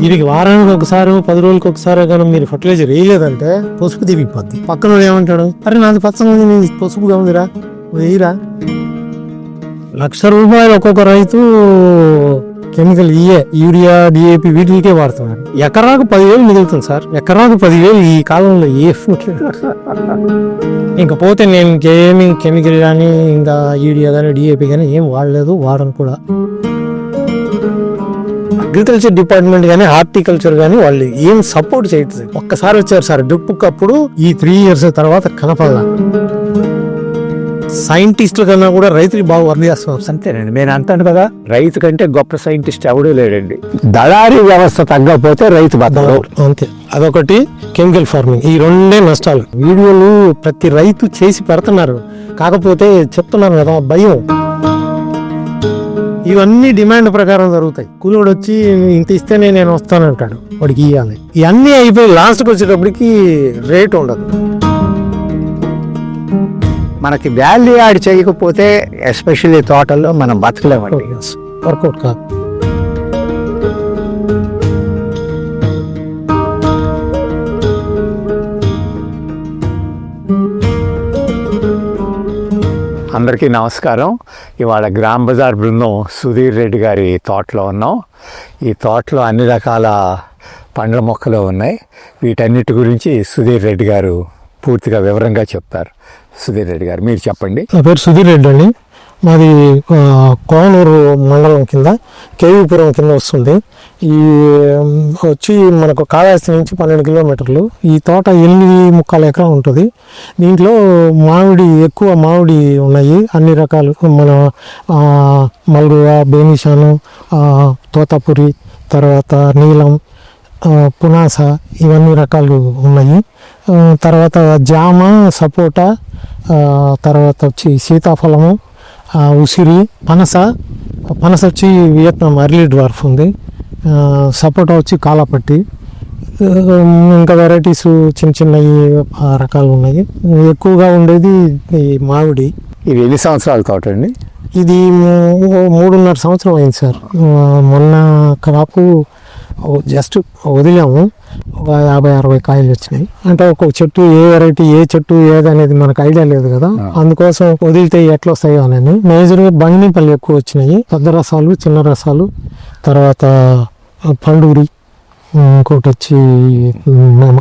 వీరికి వారానికి ఒకసారి పది రోజులకి ఒకసారి కానీ మీరు ఫర్టిలైజర్ వేయలేదంటే పసుపు దిగిపోద్ది పక్కన ఏమంటాడు? అరే నాది పచ్చగా ఉంది పసుపుగా ఉందిరా వేయరా. లక్ష రూపాయలు ఒక్కొక్క రైతు కెమికల్ ఇయే యూరియా డిఏపి వీటికే వాడుతున్నారు. ఎకరాకు పదివేలు మిగులుతుంది సార్. ఎకరాకు పదివేలు ఈ కాలంలో ఏ ఇంకా పోతే నేను గేమింగ్ కెమికల్ కానీ ఇంకా యూరియా కానీ డిఏపి కానీ ఏం వాడలేదు వాడను కూడా. అగ్రికల్చర్ డిపార్ట్మెంట్ కానీ హార్టికల్చర్ కానీ వాళ్ళు ఏం సపోర్ట్ చేయట్లేదు. ఒక్కసారి వచ్చారు సార్ డుప్పుకప్పుడు ఈ త్రీ ఇయర్స్ తర్వాత కనపడలా. సైంటిస్టుల కన్నా కూడా రైతులు బాగా చేస్తున్నారు. సార్. అంతేనండి. నేను అంటాను కదా రైతు కంటే గొప్ప సైంటిస్ట్ ఎవడూ లేడండి. దళారీ వ్యవస్థ తగ్గకపోతే రైతు బతకడు. అంతే. అదొకటి కెమికల్ ఫార్మింగ్. ఈ రెండే నష్టాలు. వీడియోలు ప్రతి రైతు చేసి పెడుతున్నారు. కాకపోతే చెప్తున్నారు కదా భయం. ఇవన్నీ డిమాండ్ ప్రకారం జరుగుతాయి. కూలోడు వచ్చి ఇంత ఇస్తేనే నేను వస్తానంటాడు. వాడికి ఇవ్వాలి ఇవన్నీ అయిపోయి లాస్ట్కి వచ్చేటప్పటికి రేట్ ఉండదు. మనకి వాల్యూ యాడ్ చేయకపోతే ఎస్పెషల్లీ తోటల్లో మనం బతకలేమండి. వర్కౌట్ కాదు. అందరికీ నమస్కారం. ఇవాళ గ్రామ్ బజార్ బృందం సుధీర్ రెడ్డి గారి తోటలో ఉన్నాం. ఈ తోటలో అన్ని రకాల పండ్ల మొక్కలు ఉన్నాయి. వీటన్నిటి గురించి సుధీర్ రెడ్డి గారు పూర్తిగా వివరంగా చెప్తారు. సుధీర్ రెడ్డి గారు. మీరు చెప్పండి. నా పేరు సుధీర్ రెడ్డి అండి. మాది కోనూరు మండలం కింద కేవీపురం కింద వస్తుంది. ఈ వచ్చి మనకు కాళహస్తి నుంచి పన్నెండు కిలోమీటర్లు. ఈ తోట ఎనిమిది ముక్కాల ఎకరం ఉంటుంది. దీంట్లో మామిడి ఎక్కువ మామిడి ఉన్నాయి. అన్ని రకాలు. మన ఆ, మల్గువ బేనిషాను తోతాపురి తర్వాత నీలం పునాస ఇవన్నీ రకాలు ఉన్నాయి. తర్వాత జామ సపోటా తర్వాత వచ్చి సీతాఫలము ఉసిరి పనస. పనస వచ్చి వియత్నాం అర్లీ డ్వార్ఫ్ ఉంది. సపోటా వచ్చి కాలాపట్టి. ఇంకా వెరైటీస్ చిన్న చిన్నవి ఆ, రకాలు ఉన్నాయి. ఎక్కువగా ఉండేది ఈ మామిడి. ఇది ఎన్ని సంవత్సరాల అండి ఇది మూడున్నర సంవత్సరం అయింది సార్. మొన్న క్రాపు జస్ట్ వదిలాము. ఒక యాభై అరవై కాయలు వచ్చినాయి. అంటే ఒక్కొక్క చెట్టు ఏ వెరైటీ ఏ చెట్టు ఏది అనేది మనకు ఐడియా లేదు కదా. అందుకోసం వదిలితే ఎట్లా వస్తాయో అని మేజర్గా బంగినపల్లి ఎక్కువ వచ్చినాయి. పెద్ద రసాలు చిన్న రసాలు. తర్వాత పండూరి ఇంకోటి వచ్చి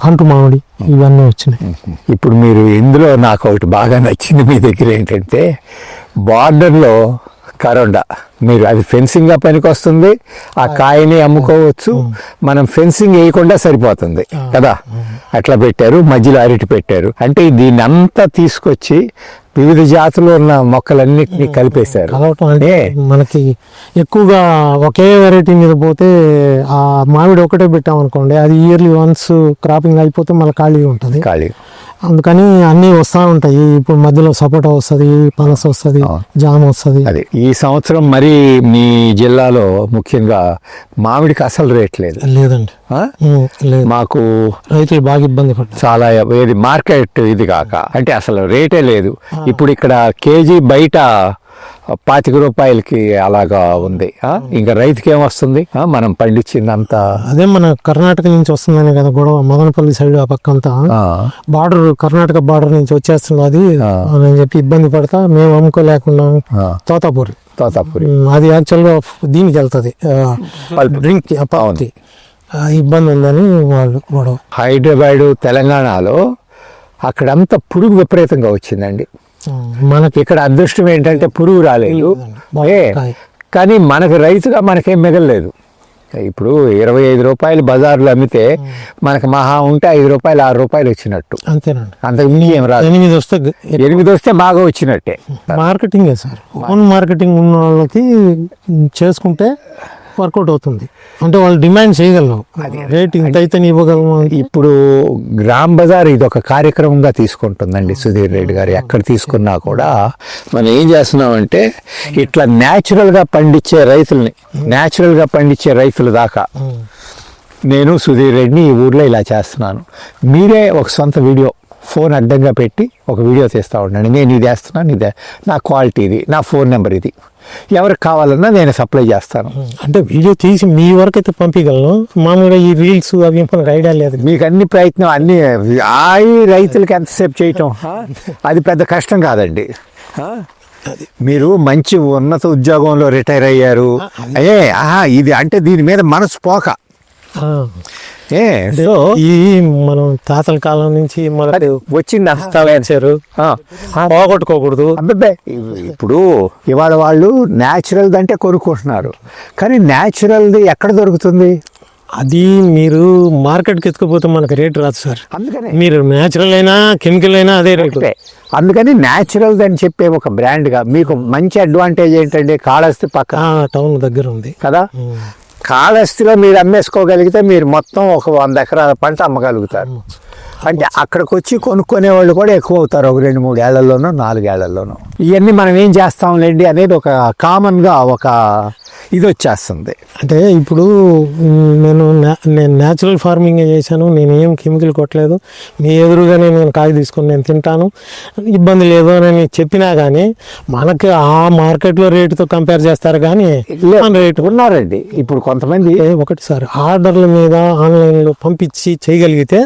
అంటు మామిడి ఇవన్నీ వచ్చినాయి. ఇప్పుడు మీరు ఇందులో నాకు ఒకటి బాగా నచ్చింది మీ దగ్గర ఏంటంటే బార్డర్లో కరోండా. మీరు అది ఫెన్సింగ్గా పనికి వస్తుంది ఆ. కాయని అమ్ముకోవచ్చు. మనం ఫెన్సింగ్ వేయకుండా సరిపోతుంది కదా? అట్లా పెట్టారు మధ్యలో అరటి పెట్టారు. అంటే దీన్ని అంతా తీసుకొచ్చి వివిధ జాతులు ఉన్న మొక్కలన్నిటినీ కలిపేశారు. కలవటం అంటే? మనకి ఎక్కువగా ఒకే వెరైటీ మీద పోతే ఆ మామిడి ఒకటే పెట్టాం అనుకోండి అది ఇయర్లీ వన్స్ క్రాపింగ్ అయిపోతే మళ్ళీ ఖాళీ ఉంటుంది. ఖాళీ. అందుకని అన్నీ వస్తూ ఉంటాయి. ఇప్పుడు మధ్యలో సపోటా వస్తుంది పనస వస్తుంది జామ వస్తుంది. అది ఈ సంవత్సరం మరి మీ జిల్లాలో ముఖ్యంగా మామిడికి అసలు రేట్ లేదు. లేదండి. మాకు రైతులు బాగా ఇబ్బంది పడ్డారు. చాలా ఏది మార్కెట్ ఇది కాక. అంటే అసలు రేటే లేదు. ఇప్పుడు ఇక్కడ కేజీ బయట పాతిక రూపాయలకి అలాగా ఉంది? ఇంకా రైతుకి ఏమొస్తుంది? మనం పండించిందంతా. అదే మన కర్ణాటక నుంచి వస్తుందనే కదా గొడవ మదనపల్లి సైడ్ ఆ పక్కంతా. ఆ, బార్డర్ కర్ణాటక బార్డర్ నుంచి వచ్చేస్తుంది అది. అని చెప్పి ఇబ్బంది పడతా మేము అమ్ముకోలేకుండా తోతాపూరి. తోతాపురి. అది యాక్చువల్గా దీనికి వెళ్తుంది. డ్రింక్ పావుకి ఇబ్బంది ఉందని వాళ్ళు గొడవ. హైదరాబాద్ తెలంగాణలో అక్కడంతా పురుగు విపరీతంగా వచ్చిందండి. మనకి ఇక్కడ అదృష్టం ఏంటంటే పురుగు రాలేదు. కానీ మనకు రైతుగా మనకేం మిగలలేదు. ఇప్పుడు ఇరవై ఐదు రూపాయలు బజార్లో అమ్మితే మనకు మహా ఉంటే ఐదు రూపాయలు ఆరు రూపాయలు వచ్చినట్టు. అంతేనండి. అంతకు మించి ఏం రాదు. ఎనిమిది వస్తే ఎనిమిది వస్తే బాగా వచ్చినట్టే. మార్కెటింగే సార్. ఓన్ మార్కెటింగ్ ఉన్న వాళ్ళకి చేసుకుంటే వర్కౌట్ అవుతుంది. అంటే వాళ్ళు డిమాండ్ చేయగలరు. రేట్ ఇంత అయితే ఇవ్వగలము. ఇప్పుడు గ్రామ్ బజార్ ఇది ఒక కార్యక్రమంగా తీసుకుంటుందండి సుధీర్ రెడ్డి గారు. ఎక్కడ తీసుకున్నా కూడా మనం ఏం చేస్తున్నామంటే ఇట్లా natural గా పండించే రైతుల్ని natural గా పండించే రైతుల దాకా నేను సుధీర్ రెడ్డిని ఈ ఊర్లో ఇలా చేస్తున్నాను. మీరే ఒక సొంత వీడియో ఫోన్ అడ్డంగా పెట్టి ఒక వీడియో తీస్తూ ఉండండి నేను ఇది వేస్తున్నాను ఇది నా క్వాలిటీ ఇది నా ఫోన్ నెంబర్ ఇది. ఎవరికి కావాలన్నా నేను సప్లై చేస్తాను. అంటే వీడియో తీసి మీ వరకు అయితే పంపించగలను మామూలుగా ఈ రీల్స్ అవి ఐడియా లేదు. మీకు అన్ని ప్రయత్నం అన్ని ఆ రైతులకి ఎంతసేపు చేయటం అది పెద్ద కష్టం కాదండి. మీరు మంచి ఉన్నత ఉద్యోగంలో రిటైర్ అయ్యారు. ఏ ఆహా ఇది అంటే దీని మీద మనసు పోక. సో ఈ మనం తాతల కాలం నుంచి వచ్చింది ఆ, పోగొట్టుకోకూడదు ఇప్పుడు ఇవాళ వాళ్ళు న్యాచురల్ అంటే కొనుక్కుంటున్నారు. కానీ న్యాచురల్ది ఎక్కడ దొరుకుతుంది? అది మీరు మార్కెట్కి ఎత్తుకుపోతే మనకు రేట్ రాదు సార్. అందుకనే. మీరు న్యాచురల్ అయినా కెమికల్ అయినా అదే రేటు. అందుకని న్యాచురల్ అని చెప్పే ఒక బ్రాండ్గా మీకు మంచి అడ్వాంటేజ్ ఏంటంటే కాళహస్తి పక్క. టౌన్ దగ్గర ఉంది. కదా? కాళహస్తిలో మీరు అమ్మేసుకోగలిగితే మీరు మొత్తం ఒక వంద ఎకరాల పంట అమ్మగలుగుతారు. అంటే అక్కడికి వచ్చి కొనుక్కునే వాళ్ళు కూడా ఎక్కువ అవుతారు ఒక రెండు మూడు ఏళ్ళలోనూ నాలుగేళ్ళలోనూ ఇవన్నీ మనం ఏం చేస్తాంలేండి అనేది ఒక కామన్గా ఒక ఇది వచ్చేస్తుంది అంటే ఇప్పుడు నేను నేను న్యాచురల్ ఫార్మింగ్ చేశాను నేను ఏం కెమికల్ కొట్టలేదు. మీ ఎదురుగానే నేను కాయ తీసుకొని నేను తింటాను. ఇబ్బంది లేదు అని చెప్పినా కానీ మనకి ఆ మార్కెట్లో రేటుతో కంపేర్ చేస్తారు కానీ రేటు ఉన్నారండి. ఇప్పుడు కొంతమంది ఒకటి సార్ ఆర్డర్ల మీద ఆన్లైన్లో పంపించి చేయగలిగితే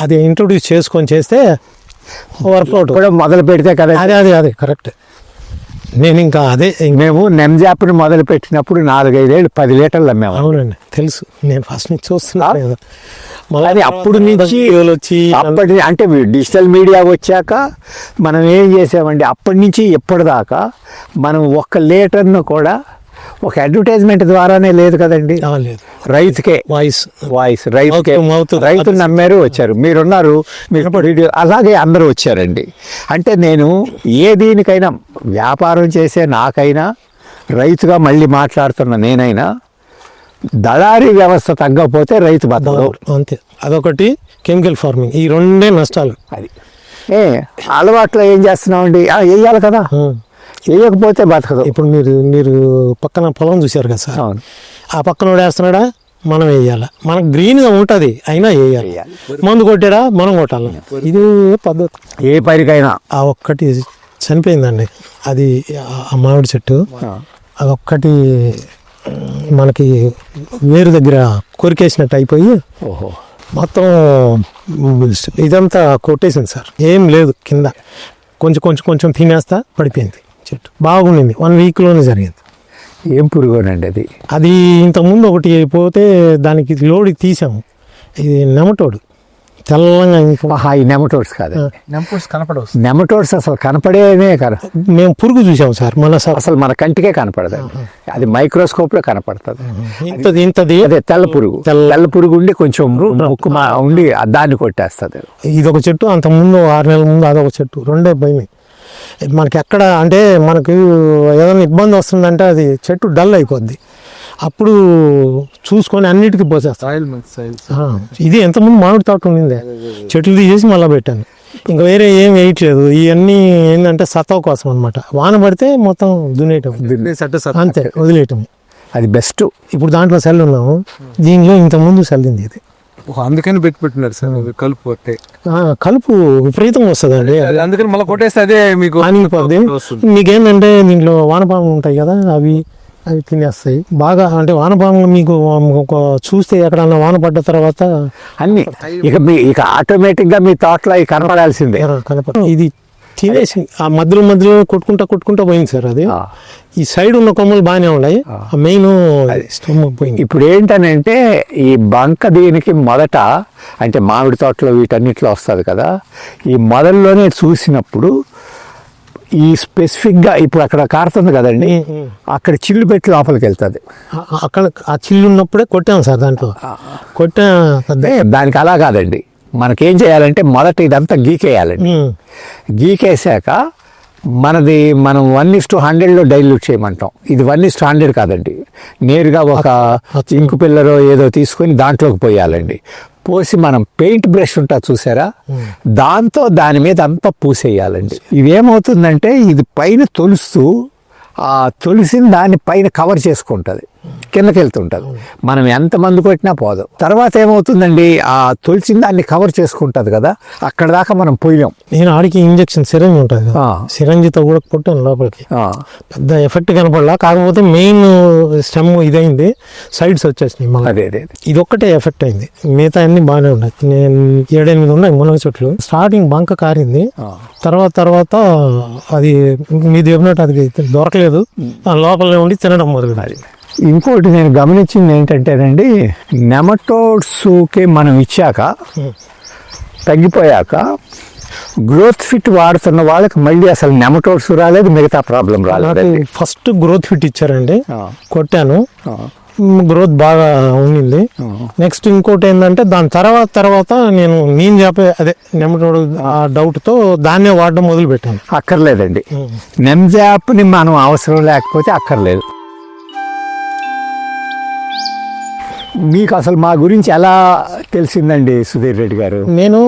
అది ఇంట్రొడ్యూస్ చేసుకొని చేస్తే వర్కౌట్ కూడా మొదలు పెడితే కదా? అదే అదే అదే కరెక్ట్ నేను ఇంకా అదే మేము నెమ్జాప్ని మొదలు పెట్టినప్పుడు నాలుగైదేళ్ళు పది లీటర్లు అమ్మేవాళ్ళం. అవునండి తెలుసు. నేను ఫస్ట్ నుంచి చూస్తున్నాను కదా. మళ్ళీ అప్పుడు నుంచి వచ్చి అప్పటి అంటే డిజిటల్ మీడియా వచ్చాక మనం ఏం చేసామండి అప్పటి నుంచి ఎప్పటిదాకా మనం ఒక్క లీటర్ను కూడా ఒక అడ్వర్టైజ్మెంట్ ద్వారానే లేదు కదండి. రైతుకే. వాయిస్. వాయిస్ రైతుకే. Mouth to mouth. రైతు నమ్మారు వచ్చారు. మీరున్నారు వీడియో అలాగే అందరూ వచ్చారండి. అంటే నేను ఏ దీనికైనా వ్యాపారం చేసే నాకైనా రైతుగా మళ్ళీ మాట్లాడుతున్న నేనైనా దళారీ వ్యవస్థ తగ్గకపోతే రైతు బతకదు అంతే. అదొకటి కెమికల్ ఫార్మింగ్. ఈ రెండే నష్టాలు. అది. ఏ అలవాట్లో ఏం చేస్తున్నామండి వేయాలి కదా. వేయకపోతే బతకదు. ఇప్పుడు మీరు మీరు పక్కన పొలం చూశారు కదా సార్? ఆ పక్కన వేస్తున్నాడా? మనం వేయాలి? మనకు గ్రీన్గా ఉంటుంది అయినా వేయాలి. మందు కొట్టాడా? మనం కొట్టాలి? ఇది పద్ధతి. ఏ పనికైనా ఆ ఒక్కటి చనిపోయిందండి. అది ఆ- మామిడి చెట్టు. అదొక్కటి మనకి వేరు దగ్గర కొరికేసినట్టు అయిపోయి ఓహో. మొత్తం ఇదంతా కొట్టేసింది సార్. ఏం లేదు కింద. కొంచెం కొంచెం కొంచెం తినేస్తా పడిపోయింది. చెట్టు. బాగుండింది వన్ వీక్లోనే జరిగింది. ఏం పురుగోనండి అది? అది ఇంతకుముందు ఒకటి పోతే దానికి లోడ్ తీసాము. ఇది నెమటోడు. తెల్లంగా ఈ నెమటోడ్స్ కాదు. నెంపర్స్ కనపడవు. నెమటోడ్స్ అసలు కనపడేనే కదా మేము పురుగు చూసాము సార్. మన సార్ అసలు మన కంటికే కనపడదు అది. మైక్రోస్కోప్లో కనపడుతుంది. ఇంతది ఇంతది. అదే తెల్ల పురుగు. తెల్ల- తెల్ల పురుగు ఉండి కొంచెం ముక్కు మా ఉండి దాన్ని కొట్టేస్తుంది. ఇది ఒక చెట్టు అంత ముందు ఆరు నెలల ముందు అదొక చెట్టు. రెండే పోయినాయి. మనకి ఎక్కడ అంటే మనకు ఏదైనా ఇబ్బంది వస్తుందంటే అది చెట్టు డల్ అయిపోద్ది. అప్పుడు చూసుకొని అన్నిటికీ పోసేస్తాం. సాయిల్ మంచి సాయిల్ ఆ, ఇది ఎంతమంది మామిడి తోట ఉండిందే. చెట్లు తీసేసి మళ్ళీ పెట్టాను. ఇంకా వేరే ఏం వేయట్లేదు. ఇవన్నీ ఏంటంటే సత్వ కోసం అనమాట వాన పడితే మొత్తం దున్నేయటం. అంతే వదిలేయటం. అది బెస్ట్ ఇప్పుడు దాంట్లో సెల్ ఉన్నాము. దీనిలో ఇంతకుముందు సెల్లింది ఇది. అందుకని పెట్టి పెట్టినారు సార్ అది కలుపు కొట్టే ఆ, కలుపు విపరీతంగా వస్తుందండి అది అందుకని మళ్ళీ కొట్టేస్తే అదే మీకు ఆనిగిపోద్ది వస్తుంది. మీకేంటంటే దీంట్లో వానపాములు ఉంటాయి కదా అవి అవి తినేస్తాయి. బాగా అంటే వానపాములు మీకు ఒక చూస్తే ఎక్కడన్నా వాన పడ్డ తర్వాత అన్ని. ఇక మీ ఇక ఆటోమేటిక్గా మీ తోటలో కనపడాల్సిందే. కనపడ ఇది తినేసి ఆ మధ్యలో మధ్యలో కొట్టుకుంటా కొట్టుకుంటా పోయింది సార్ అది. ఈ సైడ్ ఉన్న కొమ్మలు బాగానే ఉన్నాయి. ఆ. మెయిన్ పోయింది. ఇప్పుడు ఏంటనంటే ఈ బంక దీనికి మొదట అంటే మామిడి తోటలో వీటన్నిటిలో వస్తుంది కదా. ఈ మొదల్లోనే చూసినప్పుడు ఈ స్పెసిఫిక్గా ఇప్పుడు అక్కడ కారుతుంది కదండి. అక్కడ చిల్లు పెట్టి లోపలికి వెళ్తుంది. అక్కడ ఆ చిల్లు ఉన్నప్పుడే కొట్టాం సార్ దాంట్లో. కొట్టా దానికి అలా కాదండి. మనకేం చేయాలంటే మొదట ఇదంతా గీకేయాలండి. గీకేసాక మనది మనం వన్ ఇస్ టు హండ్రెడ్లో డైల్యూట్ చేయమంటాం. ఇది వన్ ఇస్ టు హండ్రెడ్ కాదండి. నేరుగా ఒక ఇంకు పిల్లరో ఏదో తీసుకొని దాంట్లోకి పోయాలండి. పోసి మనం పెయింట్ బ్రష్ ఉంటా చూసారా? దాంతో దాని మీద అంతా పూసేయాలండి. ఇదేమవుతుందంటే ఇది పైన తొలుస్తూ ఆ తొలిసిన దాన్ని పైన కవర్ చేసుకుంటుంది. కిందకి వెళ్తుంటుంది మనం ఎంత మందు కొట్టినా పోదు. తర్వాత ఏమవుతుందండి? ఆ తొలిచిన దాన్ని కవర్ చేసుకుంటుంది కదా అక్కడ దాకా మనం పోయాం నేను ఆడికి ఇంజక్షన్ సిరంజ్ ఉంటుంది సిరంజితో కూడా కొట్టాను లోపలికి పెద్ద ఎఫెక్ట్ కనపడలా కాకపోతే మెయిన్ స్టెమ్ ఇదైంది సైడ్స్ వచ్చేసినాయి మళ్ళీ. అదే అదే. ఇది ఒక్కటే ఎఫెక్ట్ అయింది. మిగతా అన్ని బాగానే ఉన్నాయి. నేను ఏడెనిమిది ఉన్నాయి మునగ చెట్లు. స్టార్టింగ్ బంక కారింది. తర్వాత తర్వాత అది మీరు చెప్పినట్టు అది దొరకలేదు. లోపలనే ఉండి తినడం మొదలు ఇంకోటి నేను గమనించింది ఏంటంటేనండి నెమటోడ్స్కి మనం ఇచ్చాక తగ్గిపోయాక గ్రోత్ ఫిట్ వాడుతున్న వాళ్ళకి మళ్ళీ అసలు నెమటోడ్స్ రాలేదు మిగతా ప్రాబ్లం రాలేదు ఫస్ట్ గ్రోత్ ఫిట్ ఇచ్చారండి. కొట్టాను. గ్రోత్ బాగా ఉండింది. నెక్స్ట్ ఇంకోటి ఏంటంటే దాని తర్వాత తర్వాత నేను నేను చెప్పే అదే నెమటోడు ఆ డౌట్తో దాన్నే వాడడం మొదలు పెట్టాను అక్కర్లేదండి నెమ్జాప్ని మనం అవసరం లేకపోతే అక్కర్లేదు. మీకు అసలు మా గురించి ఎలా తెలిసిందండి సుధీర్ రెడ్డి గారు? నేను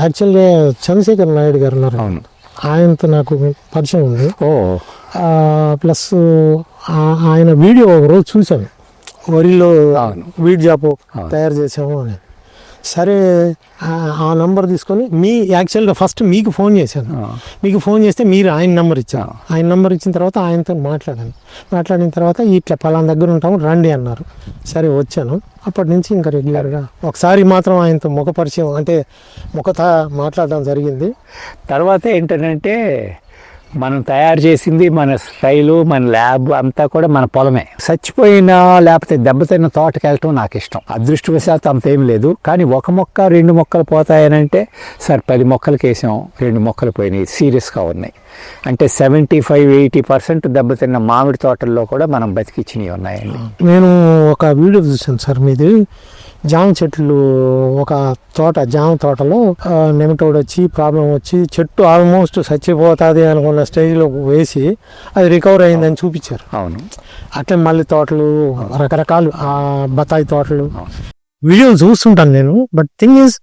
యాక్చువల్గా చంద్రశేఖర్ నాయుడు గారు ఉన్నారు. అవును. ఆయనతో నాకు పరిచయం ఉంది. ఓ. ప్లస్ ఆయన వీడియో ఒక రోజు చూశాను. వరిలో. వీడ్ జాపు. తయారు చేసాము అని. సరే ఆ- నంబర్ తీసుకొని మీ యాక్చువల్గా ఫస్ట్ మీకు ఫోన్ చేశాను. మీకు ఫోన్ చేస్తే మీరు ఆయన నెంబర్ ఇచ్చారు. ఆయన నెంబర్ ఇచ్చిన తర్వాత ఆయనతో మాట్లాడాను. మాట్లాడిన తర్వాత ఇట్లా పలానా దగ్గర ఉంటాము రండి అన్నారు. సరే వచ్చాను. అప్పటి నుంచి ఇంకా రెగ్యులర్గా ఒకసారి మాత్రం ఆయనతో ముఖ పరిచయం అంటే ముఖత మాట్లాడడం జరిగింది. తర్వాత ఏంటంటే మనం తయారు చేసింది మన స్టైలు మన ల్యాబ్ అంతా కూడా మన పొలమే. చచ్చిపోయినా లేకపోతే దెబ్బతిన్న తోటకి వెళ్ళటం నాకు ఇష్టం. అదృష్టవశాత్తు అంతేం లేదు. కానీ ఒక మొక్క రెండు మొక్కలు పోతాయనంటే సార్ పది మొక్కలకి వేసాం రెండు మొక్కలు పోయినాయి సీరియస్గా ఉన్నాయి. అంటే సెవెంటీ ఫైవ్ ఎయిటీ పర్సెంట్ దెబ్బతిన్న మామిడి తోటల్లో కూడా మనం బతికిచ్చినవి ఉన్నాయండి. నేను ఒక వీడియో చూసాను సార్ మీది. జామ చెట్లు ఒక తోట జామ తోటలో నెమటోడ్ వచ్చి ప్రాబ్లం వచ్చి చెట్టు ఆల్మోస్ట్ చచ్చిపోతుంది అనుకున్న స్టేజ్లో వేసి అది రికవర్ అయిందని చూపించారు. అవును. అట్లే మల్లి తోటలు రకరకాలు ఆ బత్తాయి తోటలు. వీడియోలు చూస్తుంటాను నేను బట్ థింగ్ ఇస్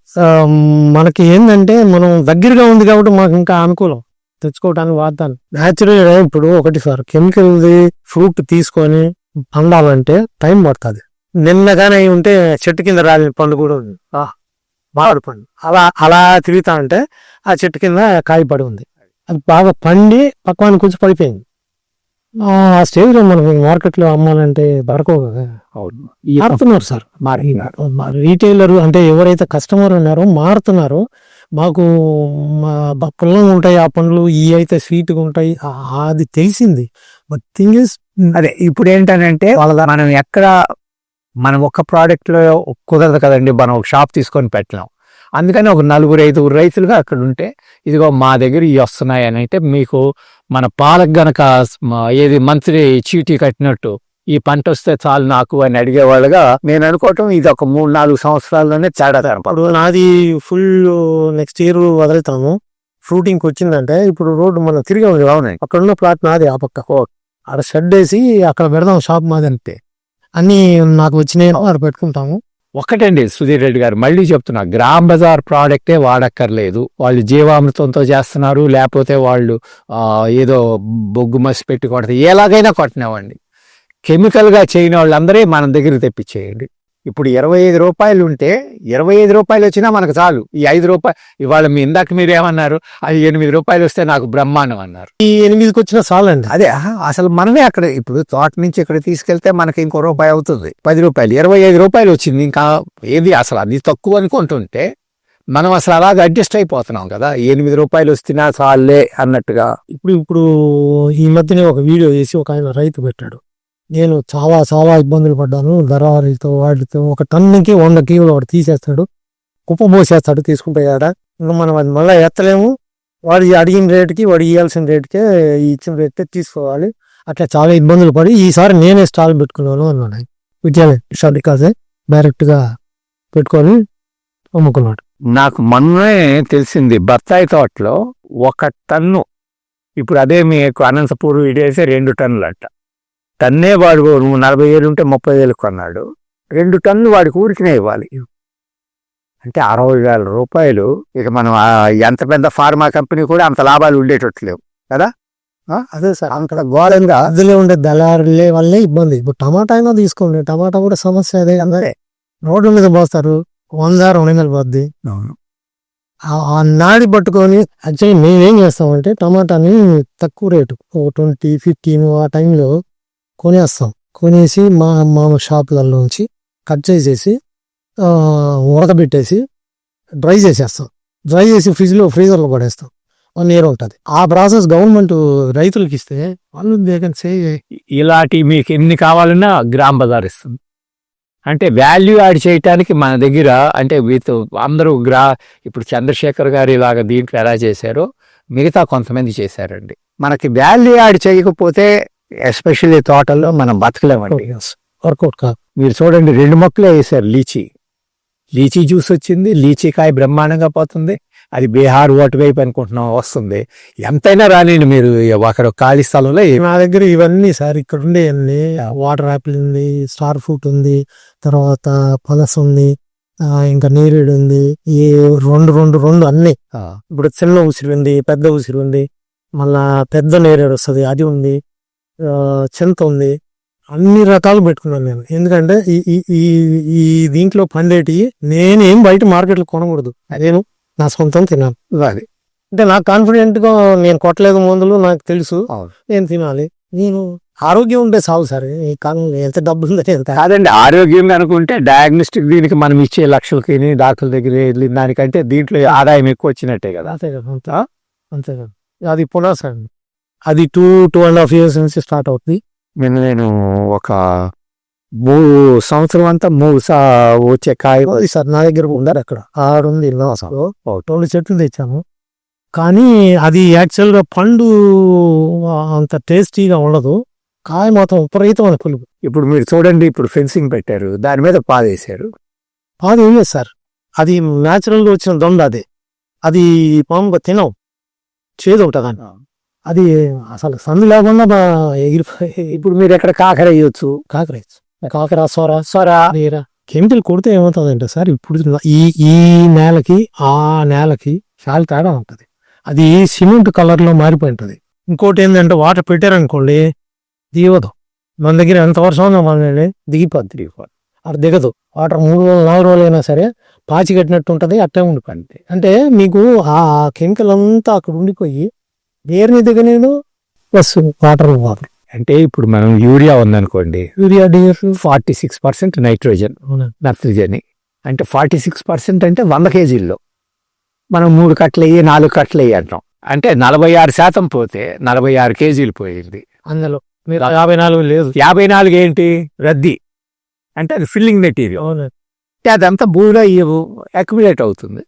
మనకి ఏంటంటే మనం దగ్గరగా ఉంది కాబట్టి మాకు ఇంకా అనుకూలం. తెచ్చుకోవడానికి వాడతాను. న్యాచురల్ ఇప్పుడు ఒకటి సార్ కెమికల్ది ఫ్రూట్ తీసుకొని పండాలంటే టైం పడుతుంది. నిన్నగానే ఉంటే చెట్టు కింద రాలిన పండు కూడా ఉంది. మామిడి పండు. అలా అలా తిరుగుతా ఉంటే ఆ చెట్టు కింద కాయ పడి ఉంది. అది బాగా పండి పక్వానికి కొంచెం పడిపోయింది. ఆ స్టేజ్లో మనకి మార్కెట్లో అమ్మాలంటే దొరకవు కదా. మారుతున్నారు సార్. మారినారు రీటైలర్ అంటే ఎవరైతే కస్టమర్ ఉన్నారో మారుతున్నారు మాకు మా పుల్లంగా ఉంటాయి ఆ పండ్లు ఈ అయితే స్వీట్గా ఉంటాయి. అది తెలిసింది. బట్ థింగ్ ఇస్ అదే ఇప్పుడు ఏంటనంటే మనం ఎక్కడ మనం ఒక్క ప్రోడక్ట్లో కుదరదు కదండి మనం ఒక షాప్ తీసుకొని పెట్టలేం. అందుకని ఒక నలుగురు ఐదుగురు రైతులుగా అక్కడ ఉంటే ఇదిగో మా దగ్గర ఇవి వస్తున్నాయి అని అంటే మీకు మన పాలకు గనక ఏది మంత్లీ చీటీ కట్టినట్టు ఈ పంట వస్తే చాలు నాకు అని అడిగేవాళ్ళుగా నేను అనుకోవటం ఇది ఒక మూడు నాలుగు సంవత్సరాల్లోనే తేడా ఇప్పుడు నాది ఫుల్ నెక్స్ట్ ఇయర్ వదులుతాము. ఫ్రూటింగ్ వచ్చిందంటే ఇప్పుడు రోడ్డు మనం తిరిగి ఉంది అవునండి అక్కడ ఉన్న ప్లాట్ నాది ఆ పక్క. అక్కడ షెడ్ వేసి అక్కడ పెడదాం షాప్ మాది అంటే అన్ని నాకు వచ్చినాయి వారు పెట్టుకుంటాము. ఒకటండి సుధీర్ రెడ్డి గారు మళ్ళీ చెప్తున్నా గ్రామ్ బజార్ ప్రోడక్టే వాడక్కర్లేదు. వాళ్ళు జీవామృతంతో చేస్తున్నారు లేకపోతే వాళ్ళు ఏదో బొగ్గు మసి పెట్టి కొడతారు. ఎలాగైనా కొట్టినామండి. కెమికల్గా చేయని వాళ్ళందరే మన దగ్గర తెప్పించేయండి ఇప్పుడు ఇరవై ఐదు రూపాయలు ఉంటే ఇరవై ఐదు రూపాయలు వచ్చినా మనకు చాలు. ఈ ఐదు రూపాయలు ఇవాళ మీ ఇందాక మీరు ఏమన్నారు అది ఎనిమిది రూపాయలు వస్తే నాకు బ్రహ్మాండం అన్నారు. ఈ ఎనిమిదికి వచ్చిన చాలండి. అదే ఆహా, అసలు మనమే అక్కడ ఇప్పుడు తోట నుంచి ఇక్కడ తీసుకెళ్తే మనకి ఇంకో రూపాయి అవుతుంది. పది రూపాయలు ఇరవై ఐదు రూపాయలు వచ్చింది. ఇంకా ఏది అసలు అది తక్కువ అనుకుంటుంటే మనం అసలు అలాగ అడ్జస్ట్ అయిపోతున్నాం కదా. ఎనిమిది రూపాయలు వస్తున్నా చాలే అన్నట్టుగా. ఇప్పుడు ఇప్పుడు ఈ మధ్యనే ఒక వీడియో చేసి ఒక ఆయన రైతు పెట్టాడు. నేను చాలా చాలా ఇబ్బందులు పడ్డాను. దరారీతో వాటితో ఒక టన్నుకి వంద కిలోలు వాడు తీసేస్తాడు. కుప్ప పోసేస్తాడు కదా ఇంకా మనం అది మళ్ళీ ఎత్తలేము. వాడు అడిగిన రేటుకి వాడు ఇవ్వాల్సిన రేటుకే ఇచ్చిన రేటుకే తీసుకోవాలి. అట్లా చాలా ఇబ్బందులు పడి ఈసారి నేనే స్టాల్ పెట్టుకున్నాను అన్నాడు. ఆయన విద్యాలయ స్టాల్ డైరెక్ట్గా పెట్టుకొని అమ్ముకున్నాడు. నాకు మొన్నే తెలిసింది బత్తాయి తోటలో ఒక టన్ను. ఇప్పుడు అదే మీకు అనంతపూర్ ఇడేసే రెండు టన్నులు అంట టన్నే వాడు నువ్వు నలభై వేలు ఉంటే ముప్పై వేలు కొన్నాడు. రెండు టన్నులు వాడికి ఊరికినే ఇవ్వాలి. అంటే అరవై వేల రూపాయలు ఇక మనం ఎంత పెద్ద ఫార్మా కంపెనీ కూడా అంత లాభాలు ఉండేటట్టు లేవు. కదా? అదే సార్ అక్కడ ఘోరంగా అందులో ఉండే దళారులే వల్లే ఇబ్బంది. ఇప్పుడు టమాటా అయినా తీసుకోండి. టమాటా కూడా సమస్య అదే. అందరే రోడ్ల మీద పోస్తారు. వంద రెండు వందలు పోద్ది. ఆ- ఆ నాడి పట్టుకొని యాక్చువల్లీ మేమేం చేస్తామంటే టమాటాని తక్కువ రేటు ఒక ట్వంటీ ఫిఫ్టీన్ ఆ టైంలో కొనేస్తాం. కొనేసి మా మా షాపులలోంచి కట్ చేసేసి ఉడకబెట్టేసి డ్రై చేసేస్తాం. డ్రై చేసి ఫ్రిడ్జ్లో ఫ్రీజర్లో పడేస్తాం. వన్ ఇయర్ ఉంటుంది. ఆ ప్రాసెస్ గవర్నమెంట్ రైతులకు ఇస్తే వాళ్ళు సే ఇలాంటి మీకు ఎన్ని కావాలన్నా గ్రామ్ బజార్ ఇస్తుంది. అంటే వాల్యూ యాడ్ చేయటానికి మన దగ్గర అంటే వీతో అందరూ గ్రా ఇప్పుడు చంద్రశేఖర్ గారు ఇలాగ దీంట్లో ఎలా చేశారో మిగతా కొంతమంది చేశారండి. మనకి వాల్యూ యాడ్ చేయకపోతే ఎస్పెషల్లీ తోటల్లో మనం బతకలేమండి. వర్కౌట్. కాదు. మీరు చూడండి రెండు మొక్కలే వేశారు లీచీ. లీచీ జ్యూస్ వచ్చింది లీచీకాయ బ్రహ్మాండంగా పోతుంది. అది బీహార్ ఓటు వైపు అనుకుంటున్నాం వస్తుంది. ఎంతైనా రానివ్వండి మీరు అక్కడ ఖాళీ స్థలంలో నా దగ్గర ఇవన్నీ సార్ ఇక్కడ ఉండే అన్ని వాటర్ యాపిల్ ఉంది స్టార్ ఫ్రూట్ ఉంది తర్వాత పనస ఉంది ఇంకా నేరేడు ఉంది ఈ రెండు రెండు రెండు అన్ని. ఇప్పుడు చిన్న ఉసిరి ఉంది పెద్ద ఉసిరి ఉంది మళ్ళా పెద్ద నేరేడు వస్తుంది అది ఉంది. చింత ఉంది. అన్ని రకాలు పెట్టుకున్నాను నేను. ఎందుకంటే ఈ ఈ- ఈ దీంట్లో పండేటి నేనేం బయట మార్కెట్లో కొనకూడదు. నేను నా సొంతం తినాలి. అది. అంటే నాకు కాన్ఫిడెంట్గా నేను కొట్టలేదు మందులు నాకు తెలుసు. నేను తినాలి. నేను ఆరోగ్యం ఉంటే చాలు సార్. ఈ కాలంలో ఎంత డబ్బు ఉందంటే ఎంత. కాదండి ఆరోగ్యం అనుకుంటే డయాగ్నోస్టిక్ దీనికి మనం ఇచ్చే లక్షలకి డాక్టర్ దగ్గర వెళ్ళి దానికంటే దీంట్లో ఆదాయం ఎక్కువ వచ్చినట్టే కదా. అంతే కదా అంతే అంతే కదా. అది పునాస అండి అది two two and half years నుంచి స్టార్ట్ అవుతుంది నేను నేను ఒక మూడు సంవత్సరం అంతా మూడు సా వచ్చే కాయ సార్ నా దగ్గర ఉండాలి అక్కడ. ఓకే. రెండు చెట్లు తెచ్చాము. కానీ అది యాక్చువల్గా పండు అంత టేస్టీగా ఉండదు. కాయ మాత్రం విపరీతమైన పులుపు. ఇప్పుడు మీరు చూడండి ఇప్పుడు ఫెన్సింగ్ పెట్టారు. దాని మీద పాదేశారు. పాదు ఏం సార్. అది న్యాచురల్గా వచ్చిన దొండ అది. అది మామూలుగా తినం. చేదు ఉంటుంది అది అసలు సందు లేకుండా ఇప్పుడు మీరు ఎక్కడ కాకర వేయొచ్చు? కాకర కాకర సొర? సొర. నీర కెమికల్ కొడితే ఏమవుతుందంటే సార్ ఇప్పుడు ఈ ఈ నేలకి ఆ నేలకి చాలా తేడా ఉంటుంది. అది సిమెంట్ కలర్లో మారిపోయి ఉంటుంది ఇంకోటి ఏంటంటే వాటర్ పెట్టారనుకోండి దిగదు. మన దగ్గర ఎంత వర్షం ఉన్నా మన దిగిపోద్ది అది దిగదు. వాటర్ మూడు రోజులు నాలుగు రోజులు అయినా సరే పాచి కట్టినట్టు ఉంటుంది అట్టే ఉండిపోయింది అంటే మీకు ఆ కెమికల్ అంతా అక్కడ ఉండిపోయి వేరుని దిగనేను ప్లస్ వాటర్ వాటర్ అంటే ఇప్పుడు మనం యూరియా ఉందనుకోండి. Urea DS forty six percent nitrogen నత్రజని. అంటే ఫార్టీ సిక్స్ పర్సెంట్ అంటే వంద కేజీల్లో. మనం మూడు కట్టలు వేయి నాలుగు కట్టలు వేయి అంటాం. అంటే నలభై ఆరు శాతం పోతే నలభై ఆరు కేజీలు పోయింది. అందులో మీరు యాభై నాలుగు లేదు. యాభై నాలుగు ఏంటి? రద్దీ. అంటే అది ఫిల్లింగ్ మెటీరియల్. అవును? అంటే అదంతా భూమిలో అక్యుమిలేట్ అవుతుంది.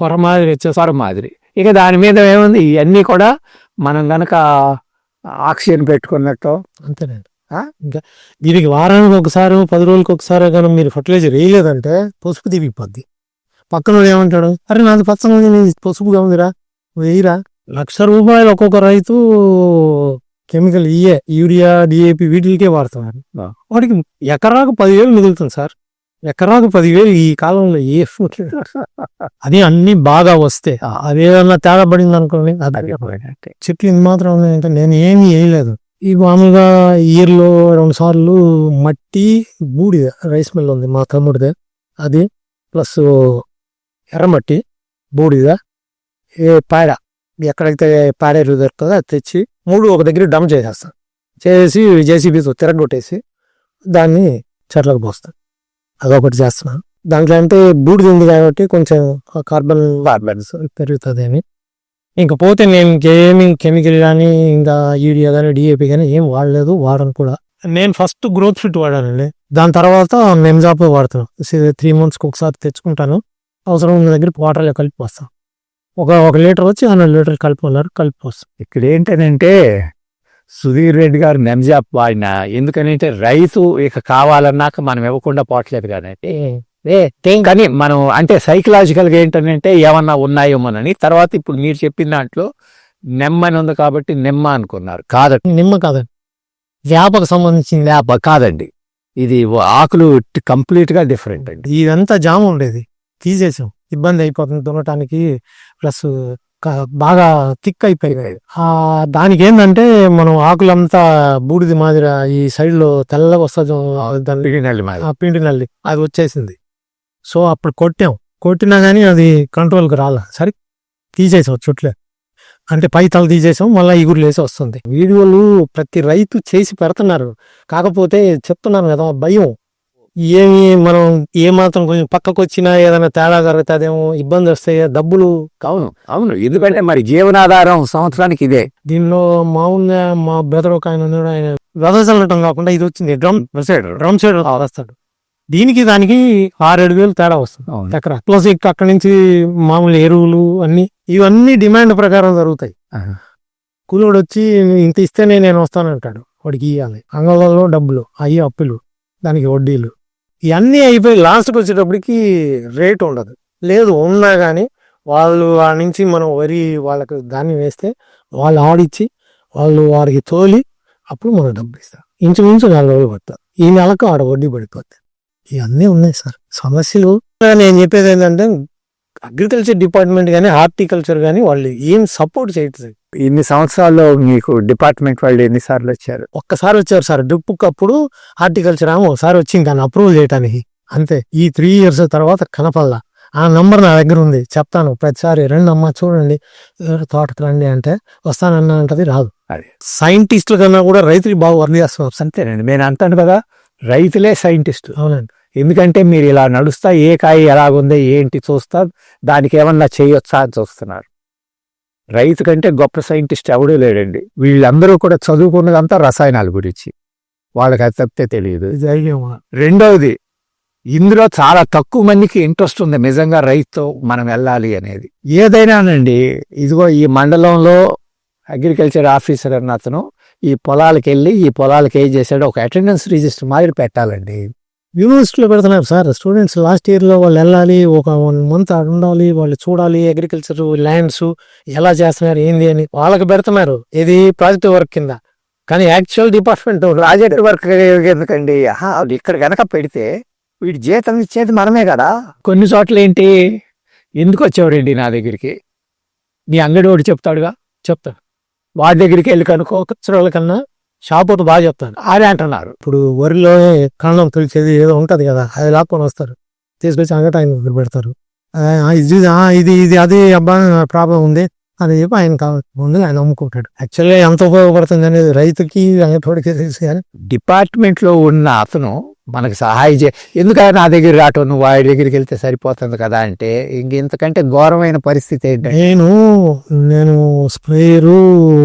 పొర మాదిరి సొర మాదిరి. ఇక దాని మీద ఏముంది? ఇవన్నీ కూడా మనం గనక ఆక్సిజన్ పెట్టుకున్నట్టు. అంతేనండి. ఆ? ఇంకా దీనికి వారానికి ఒకసారి పది రోజులకి ఒకసారి కానీ మీరు ఫర్టిలైజర్ వేయలేదంటే పసుపు దిగిపోద్ది పక్కన ఏమంటాడు అరే నాది పచ్చగా పసుపుగా ఉందిరా. వేయరా. లక్ష రూపాయలు ఒక్కొక్క రైతు కెమికల్ ఇయే యూరియా డిఏపి వీటికే వాడుతున్నారు. వాడికి ఎకరాకు పదివేలు మిగులుతుంది సార్. ఎకరాకు పదివేలు ఈ కాలంలో ఏ అది అన్ని బాగా వస్తే అదేదన్నా తేడా పడింది అనుకోండి చెట్లు ఇది మాత్రం నేను ఏమీ వేయలేదు. ఈ మామూలుగా ఇయర్లో రెండు సార్లు మట్టి బూడిద రైస్ మిల్ ఉంది మా తమ్ముడిదే. అది ప్లస్ ఎర్రమట్టి బూడిద. ఏ పేడ ఎక్కడైతే పేడ ఎరువు దొరుకుతుందో అది తెచ్చి మూడు ఒక దగ్గర డంప్ చేసేస్తాను చేసి జేసీబీతో తిరగొట్టేసి దాన్ని చెట్లకు పోస్తాను అదొకటి చేస్తున్నాను దాంట్లో అంటే బూడిది ఉంది కాబట్టి కొంచెం కార్బన్ కార్బన్స్ పెరుగుతుంది అని ఇంకా పోతే నేను ఇంకేమి కెమికల్ కానీ ఇంకా యూరియా కానీ డిఏపి కానీ ఏం వాడలేదు వాడను కూడా. నేను ఫస్ట్ గ్రోత్ ఫిట్ వాడానండి. దాని తర్వాత మెమ్జాప్ వాడుతున్నాను త్రీ మంత్స్కి ఒకసారి తెచ్చుకుంటాను. అవసరం ఉన్న దగ్గర వాటర్లో కలిపి వస్తాను ఒక ఒక లీటర్ వచ్చి హండ్రెడ్ లీటర్ కలిపి ఉన్నారు కలిపి వస్తాం ఇక్కడ ఏంటంటే సుధీర్ రెడ్డి గారు నెమ్జాప్ వాడిన ఎందుకనంటే రైతు ఇక కావాలన్నాక మనం ఇవ్వకుండా పోవట్లేదు కానీ కానీ మనం అంటే సైకలాజికల్గా ఏంటంటే ఏమన్నా ఉన్నాయేమోనని తర్వాత ఇప్పుడు మీరు చెప్పిన దాంట్లో నెమ్మని ఉంది కాబట్టి నెమ్మ అనుకున్నారు. కాదండి. నిమ్మ కాదండి వేపకు సంబంధించింది లేప కాదండి. ఇది ఆకులు కంప్లీట్గా డిఫరెంట్ అండి. ఇదంతా జామ ఉండేది. తీసేసాం. ఇబ్బంది అయిపోతుంది దున్నటానికి. ప్లస్ బాగా థిక్ అయిపోయాయి ఆ దానికి ఏంటంటే మనం ఆకులంతా బూడిది మాదిరి ఈ సైడ్లో తెల్లగా వస్తుంది పిండి నల్లి అది వచ్చేసింది. సో అప్పుడు కొట్టాం. కొట్టినా కానీ అది కంట్రోల్కి రాలే. సరే తీసేసాం చుట్లే. అంటే పై తల తీసేసాం మళ్ళీ ఇగురు లేసి వస్తుంది. వీడియోలు ప్రతి రైతు చేసి పెడుతున్నారు. కాకపోతే చెప్తున్నాను కదా భయం. ఏమి మనం ఏ మాత్రం కొంచెం పక్కకు వచ్చినా ఏదైనా తేడా జరుగుతుందేమో ఇబ్బంది వస్తాయి డబ్బులు అవును అవును ఎందుకంటే మరి జీవనాధారం సంవత్సరానికి ఇదే. దీనిలో మామూలుగా మా బ్రదర్ ఒక ఆయన ఉన్నాడు ఆయన వెదజల్లటం కాకుండా ఇది వచ్చింది డ్రమ్ డ్రమ్ సైడ్ వస్తాడు. దీనికి దానికి ఆరేడు వేలు తేడా వస్తుంది. ఎకరా. ప్లస్ ఇక అక్కడి నుంచి మామూలు ఎరువులు అన్ని ఇవన్నీ డిమాండ్ ప్రకారం జరుగుతాయి. కూలోడు వచ్చి ఇంత ఇస్తేనే నేను వస్తానంటాడు. వాడికి ఇవ్వాలి అంగళంలో డబ్బులు అయ్యి అప్పులు దానికి వడ్డీలు. ఇవన్నీ అయిపోయి లాస్ట్కి వచ్చేటప్పటికి రేట్ ఉండదు. లేదు ఉన్నా కానీ వాళ్ళు ఆ నుంచి మనం వరి వాళ్ళకు ధాన్యం వేస్తే వాళ్ళు ఆడిచ్చి వాళ్ళు వారికి తోలి అప్పుడు మనం డబ్బులు ఇస్తారు. ఇంచుమించు నాలుగు రోజులు పడతారు. ఈ నెలకు ఆడ వడ్డీ పడిపోతాయి ఇవన్నీ ఉన్నాయి సార్. సమస్యలు నేను చెప్పేది ఏంటంటే అగ్రికల్చర్ డిపార్ట్మెంట్ కానీ హార్టికల్చర్ కానీ వాళ్ళు ఏం సపోర్ట్ చేయట్లేదు. ఇన్ని సంవత్సరాల్లో మీకు డిపార్ట్మెంట్ వాళ్ళు ఎన్నిసార్లు వచ్చారు? ఒక్కసారి వచ్చారు సార్. డ్రిప్ అప్పుడు హార్టికల్చర్ ఆమె ఒకసారి వచ్చింది దాన్ని అప్రూవల్ చేయడానికి అంతే. ఈ త్రీ ఇయర్స్ తర్వాత కనపల్లా ఆ నంబర్ నా దగ్గర ఉంది. చెప్తాను ప్రతిసారి రండి అమ్మా చూడండి. తోటకు రండి అంటే వస్తానన్నా అంటది రాదు. అది. సైంటిస్టుల కన్నా కూడా రైతులు బాగా వర్క్ చేస్తున్నారు. అంతేనండి. నేను అంటాను కదా రైతులే సైంటిస్ట్. అవునండి. ఎందుకంటే మీరు ఇలా నడుస్తా ఏ కాయ ఎలాగుంది ఏంటి చూస్తా దానికి ఏమన్నా చేయొచ్చా అని చూస్తున్నారు. రైతు కంటే గొప్ప సైంటిస్ట్ ఎవడూ లేడండి. వీళ్ళందరూ కూడా చదువుకున్నదంతా రసాయనాల గురించి. వాళ్ళకి అది తప్పితే తెలియదు. రెండవది ఇందులో చాలా తక్కువ మందికి ఇంట్రెస్ట్ ఉంది నిజంగా రైతుతో మనం వెళ్ళాలి అనేది. ఏదైనానండి ఇదిగో ఈ మండలంలో అగ్రికల్చర్ ఆఫీసర్ అన్న అతను ఈ పొలాలకు వెళ్ళి ఈ పొలాలకు ఏం చేశాడో ఒక అటెండెన్స్ రిజిస్టర్ మాదిరి పెట్టాలండి. యూనివర్సిటీలో పెడుతున్నారు సార్. స్టూడెంట్స్ లాస్ట్ ఇయర్లో వాళ్ళు వెళ్ళాలి ఒక వన్ మంత్ ఉండాలి వాళ్ళు చూడాలి అగ్రికల్చర్ ల్యాండ్స్ ఎలా చేస్తున్నారు ఏంది అని వాళ్ళకి పెడుతున్నారు. ఇది ప్రాజెక్ట్ వర్క్ కింద. కానీ యాక్చువల్ డిపార్ట్మెంట్ ప్రాజెక్ట్ వర్క్ ఎందుకండి? ఇక్కడ గనక పెడితే వీడి జీతం ఇచ్చేది మనమే కదా. కొన్ని చోట్ల ఏంటి? ఎందుకు వచ్చేవాడండి నా దగ్గరికి? నీ అంగడి వాడు చెప్తాడుగా? చెప్తారు వాడి దగ్గరికి వెళ్ళి కనుక్కో ఒక కన్నా షాప్ ఒకటి బాగా చెప్తాను అదే అంటున్నారు. ఇప్పుడు వరిలో కాండం తొలిచేది ఏదో ఉంటది కదా అది లాక్కొని వస్తారు. తీసుకొచ్చి అంగట ఆయన దగ్గర పెడతారు. ఇది ఇది ఇది అది అబ్బా ప్రాబ్లం ఉంది అని చెప్పి ఆయన ముందు ఆయన అమ్ముకుంటాడు యాక్చువల్గా ఎంత ఉపయోగపడుతుంది అనేది రైతుకి అంగటోడికి తెలుసు కానీ డిపార్ట్మెంట్లో ఉన్న అతను మనకు సహాయం చే ఎందుకంటే నా దగ్గర రావటం నువ్వు వాడి దగ్గరికి వెళ్తే సరిపోతుంది కదా అంటే ఇంక ఇంతకంటే ఘోరమైన పరిస్థితి ఏంటంటే నేను నేను స్ప్రేయరు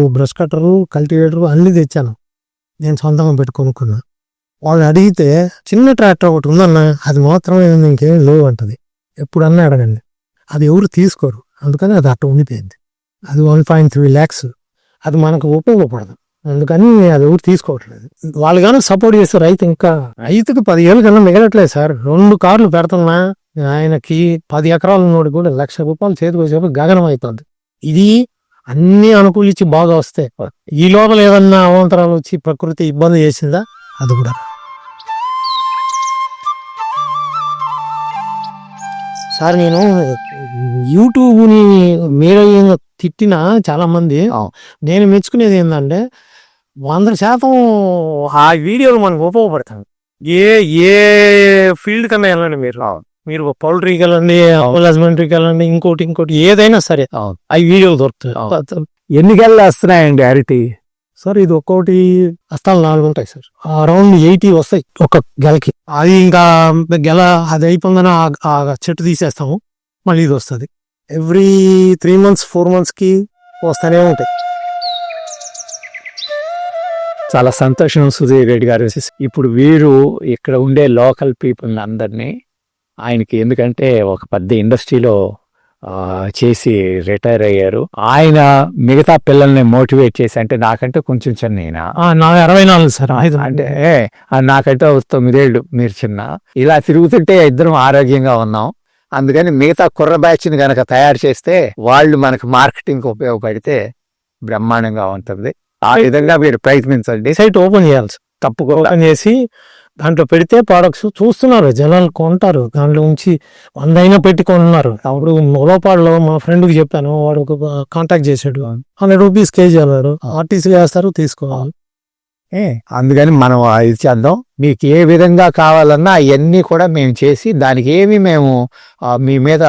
బ్రష్ కట్టరు కల్టివేటరు అన్ని తెచ్చాను. నేను సొంతంగా పెట్టి కొనుక్కున్నా వాళ్ళు అడిగితే చిన్న ట్రాక్టర్ ఒకటి ఉందన్న అది మాత్రమే ఇంకేం లేవు అంటది. ఎప్పుడన్నా అడగండి. అది ఎవరు తీసుకోరు. అందుకని అది అట్ట ఉండిపోయింది. అది వన్ పాయింట్ త్రీ ల్యాక్స్. అది మనకు ఉపయోగపడదు. అందుకని అది ఎవరు తీసుకోవట్లేదు. వాళ్ళు కానీ సపోర్ట్ చేస్తే రైతు ఇంకా రైతుకి పదివేలు కన్నా మిగలట్లేదు సార్. రెండు కార్లు పెడుతున్నా ఆయనకి పది ఎకరాలు ఉన్నోడు కూడా లక్ష రూపాయలు చేతికి వచ్చేప్పుడు గగనం అవుతుంది. ఇది అన్ని అనుకూలించి బాగా వస్తాయి ఈ లోపల ఏదన్నా అవాంతరాలు వచ్చి ప్రకృతి ఇబ్బంది చేసిందా? అది కూడా సార్ నేను యూట్యూబ్ని మీరు తిట్టిన చాలా మంది అవును. నేను మెచ్చుకునేది ఏంటంటే వంద శాతం ఆ వీడియోలు మనకు ఉపయోగపడతాయి. ఏ ఏ ఫీల్డ్ కన్నా వెళ్ళండి మీరు. మీరు పౌల్ట్రీకి వెళ్ళండి హస్బెండరీకి వెళ్ళండి ఇంకోటి ఇంకోటి ఏదైనా సరే అవును. ఆ వీడియోలు దొరుకుతాయి. ఎన్ని గెలలు వస్తున్నాయండి అరటి? సార్ ఇది ఒక్కోటి హస్తాలు నాలుగు ఉంటాయి సార్. అరౌండ్ ఎయిటీ వస్తాయి ఒక గెలకి. అది ఇంకా గెల అది అయిపోగానే ఆ- ఆ చెట్టు తీసేస్తాము. మళ్ళీ ఇది వస్తుంది. ఎవ్రీ త్రీ మంత్స్ ఫోర్ మంత్స్కి వస్తూనే ఉంటాయి. చాలా సంతోషం సుధీర్ రెడ్డి గారు. ఇప్పుడు వీరు ఇక్కడ ఉండే లోకల్ పీపుల్ అందరినీ ఆయనకి ఎందుకంటే ఒక పెద్ద ఇండస్ట్రీలో చేసి రిటైర్ అయ్యారు. ఆయన మిగతా పిల్లల్ని మోటివేట్ చేసి అంటే నాకంటే కొంచెం చిన్న నా అరవై నాలుగు సార్ ఐదు అంటే నాకంటే తొమ్మిదేళ్ళు మీరు చిన్న. ఇలా తిరుగుతుంటే ఇద్దరం ఆరోగ్యంగా ఉన్నాం. అందుకని మిగతా కుర్ర బ్యాచ్ని గనక తయారు చేస్తే వాళ్ళు మనకు మార్కెటింగ్ ఉపయోగపడితే బ్రహ్మాండంగా ఉంటుంది. ఆ విధంగా మీరు ప్రయత్నించండి. సైట్ ఓపెన్ చేయాలి సార్. తప్పకుండా. ఓపెన్ చేసి దాంట్లో పెడితే ప్రోడక్ట్స్ చూస్తున్నారు. జనాలు కొంటారు. దాంట్లో ఉంచి వంద అయినా పెట్టి కొంటున్నారు అప్పుడు ములపాడులో మా ఫ్రెండ్కి చెప్పాను. వాడు ఒక కాంటాక్ట్ చేసాడు హండ్రెడ్ రూపీస్ కేజీ అన్నారు. ఆర్టీసీ వేస్తారు తీసుకోవాలి. ఏ, అందుకని మనం ఇది చేద్దాం. మీకు ఏ విధంగా కావాలన్నా అవన్నీ కూడా మేము చేసి దానికి ఏమి మేము మీ మీద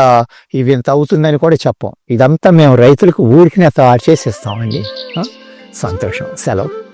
ఇవి ఇంత అవుతుందని కూడా చెప్పం. ఇదంతా మేము రైతులకు ఊరికి చేసి ఇస్తామండి? సంతోషం. సెలవు.